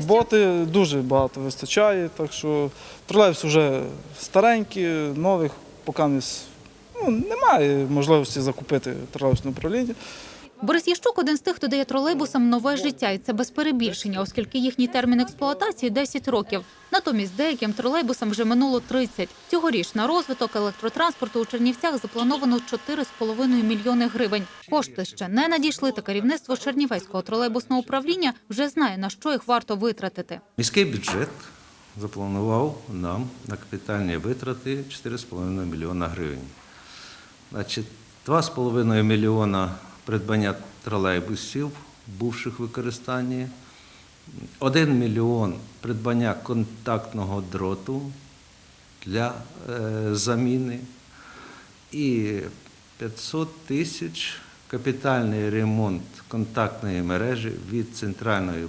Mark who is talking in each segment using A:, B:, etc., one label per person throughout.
A: роботи дуже багато вистачає, так що тролейбус вже старенький, нових поки не ну, немає можливості закупити тролейбусне управління.
B: Борис Ящук – один з тих, хто дає тролейбусам нове життя, і це без перебільшення, оскільки їхній термін експлуатації 10 років. Натомість деяким тролейбусам вже минуло 30. Цьогоріч на розвиток електротранспорту у Чернівцях заплановано 4,5 мільйони гривень. Кошти ще не надійшли, та керівництво Чернівецького тролейбусного управління вже знає, на що їх варто витратити.
C: Міський бюджет запланував нам на капітальні витрати 4,5 мільйона гривень. Значить, 2,5 мільйона придбання тролейбусів, бувших в використанні, 1 мільйон придбання контактного дроту для е, заміни і 500 тисяч капітальний ремонт контактної мережі від центральної е,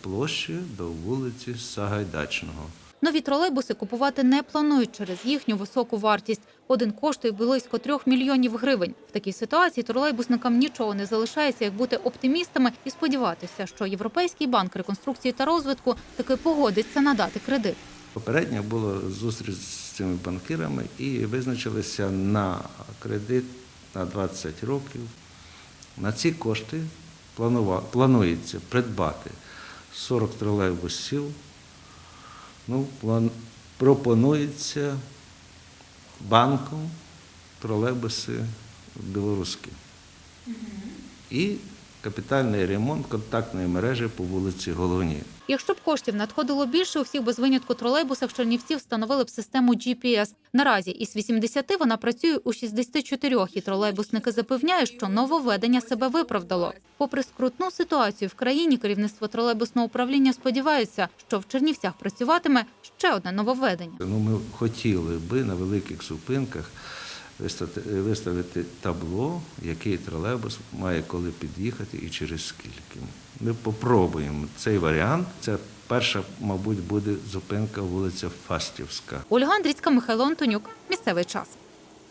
C: площі до вулиці Сагайдачного.
B: Нові тролейбуси купувати не планують через їхню високу вартість. Один коштує близько трьох мільйонів гривень. В такій ситуації тролейбусникам нічого не залишається, як бути оптимістами і сподіватися, що Європейський банк реконструкції та розвитку таки погодиться надати кредит.
C: Попередньо була зустріч з цими банкірами і визначилися на кредит на 20 років. На ці кошти планується придбати 40 тролейбусів. Ну, пропонується банком тролейбуси білоруські. І капітальний ремонт контактної мережі по вулиці Головній.
B: Якщо б коштів надходило більше, у всіх без винятку тролейбусах Чернівців встановили б систему GPS. Наразі із 80 вона працює у 64, і тролейбусники запевняють, що нововведення себе виправдало. Попри скрутну ситуацію в країні, керівництво тролейбусного управління сподівається, що в Чернівцях працюватиме ще одне нововведення.
C: Ну, ми хотіли би на великих зупинках виставити табло, який тролейбус має коли під'їхати і через скільки. Ми попробуємо цей варіант. Це перша, мабуть, буде зупинка вулиця Фастівська.
B: Ольга Андрійська, Михайло Антонюк. Місцевий час.